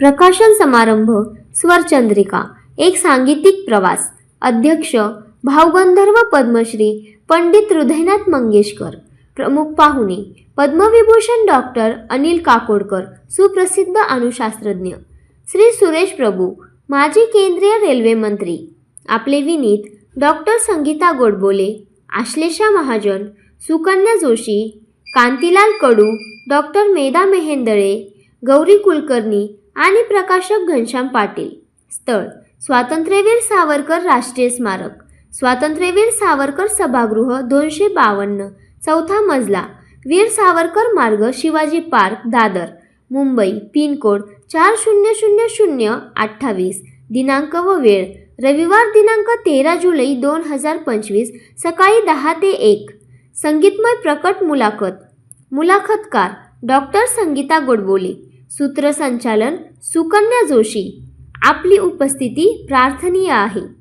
प्रकाशन समारंभ स्वरचंद्रिका एक सांगीतिक प्रवास अध्यक्ष भावगंधर्व पद्मश्री पंडित हृदयनाथ मंगेशकर. प्रमुख पाहुणे पद्मविभूषण डॉक्टर अनिल काकोडकर सुप्रसिद्ध अणुशास्त्रज्ञ. श्री सुरेश प्रभू माजी केंद्रीय रेल्वे मंत्री. आपले विनीत डॉक्टर संगीता गोडबोले आश्लेषा महाजन सुकन्या जोशी कांतीलाल कडू डॉक्टर मेधा मेहेंदळे गौरी कुलकर्णी आणि प्रकाशक घनश्याम पाटील. स्थळ स्वातंत्र्यवीर सावरकर राष्ट्रीय स्मारक. स्वातंत्र्यवीर सावरकर सभागृह दोनशे बावन्न चौथा मजला. वीर सावरकर मार्ग शिवाजी पार्क दादर. मुंबई पिनकोड चार शून्य शून्य शून्य अठ्ठावीस. दिनांक व वेळ. रविवार दिनांक तेरा जुलै दोन हजार पंचवीस सकाळी दहा ते एक. संगीतमय प्रकट मुलाखत. मुलाखतकार. डॉक्टर संगीता गोडबोले. सूत्रसंचालन सुकन्या जोशी. आपली उपस्थिती प्रार्थनीय आहे.